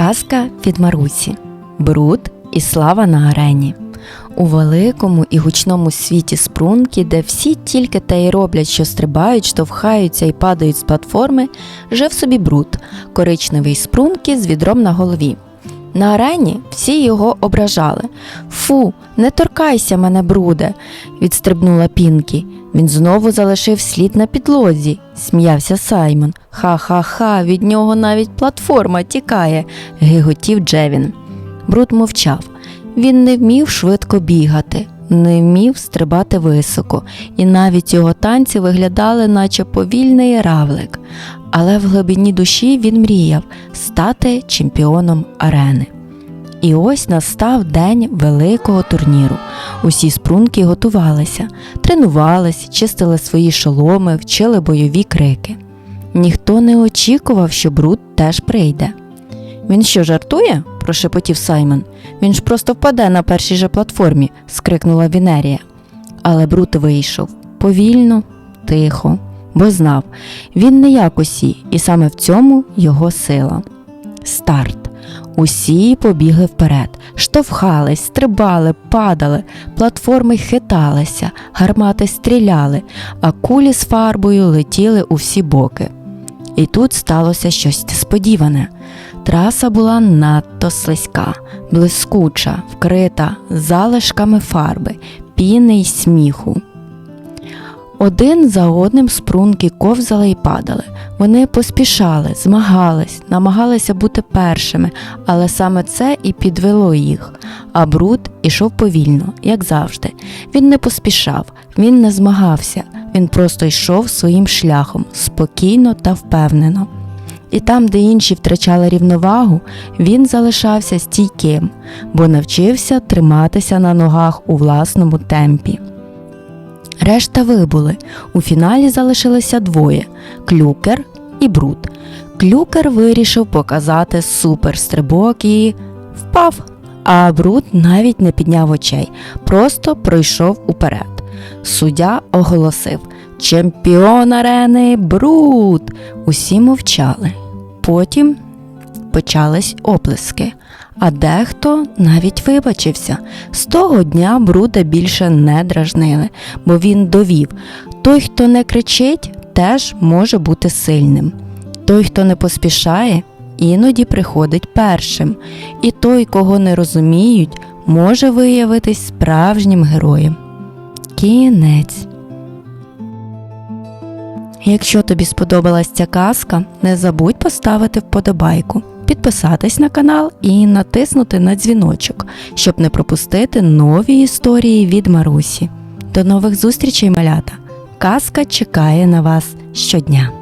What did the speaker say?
Казка від Марусі Бруд і слава на арені. У великому і гучному світі спрунки, де всі тільки те й роблять, що стрибають, штовхаються і падають з платформи, жив собі бруд, коричневий спрунки з відром на голові. На арені всі його ображали. Фу, не торкайся мене, бруде, відстрибнула Пінкі. Він знову залишив слід на підлозі, сміявся Саймон. Ха-ха-ха, від нього навіть платформа тікає, гиготів Джевін. Бруд мовчав. Він не вмів швидко бігати, не вмів стрибати високо, і навіть його танці виглядали, наче повільний равлик. Але в глибині душі він мріяв стати чемпіоном арени. І ось настав день великого турніру. Усі спрунки готувалися, тренувались, чистили свої шоломи, вчили бойові крики. Ніхто не очікував, що Бруд теж прийде. Він що, жартує? Прошепотів Саймон. Він ж просто впаде на першій же платформі, скрикнула Вінерія. Але Брут вийшов повільно, тихо, бо знав, він не як усі, і саме в цьому його сила. Старт. Усі побігли вперед, штовхались, стрибали, падали, платформи хиталися, гармати стріляли, а кулі з фарбою летіли у всі боки. І тут сталося щось несподіване. Траса була надто слизька, блискуча, вкрита залишками фарби, піни й сміху. Один за одним спрунки ковзали і падали. Вони поспішали, змагались, намагалися бути першими, але саме це і підвело їх. А бруд ішов повільно, як завжди. Він не поспішав, він не змагався, він просто йшов своїм шляхом спокійно та впевнено. І там, де інші втрачали рівновагу, він залишався стійким, бо навчився триматися на ногах у власному темпі. Решта вибули. У фіналі залишилися двоє клюкер і бруд. Клюкер вирішив показати суперстрибок і впав. А бруд навіть не підняв очей, просто пройшов уперед. Суддя оголосив Чемпіон арени Бруд. Усі мовчали. Потім почались оплески, а дехто навіть вибачився. З того дня Бруда більше не дражнили, бо він довів той, хто не кричить, теж може бути сильним. Той, хто не поспішає, іноді приходить першим, і той, кого не розуміють, може виявитись справжнім героєм. Кінець. Якщо тобі сподобалась ця казка, не забудь поставити вподобайку, підписатись на канал і натиснути на дзвіночок, щоб не пропустити нові історії від Марусі. До нових зустрічей, малята! Казка чекає на вас щодня.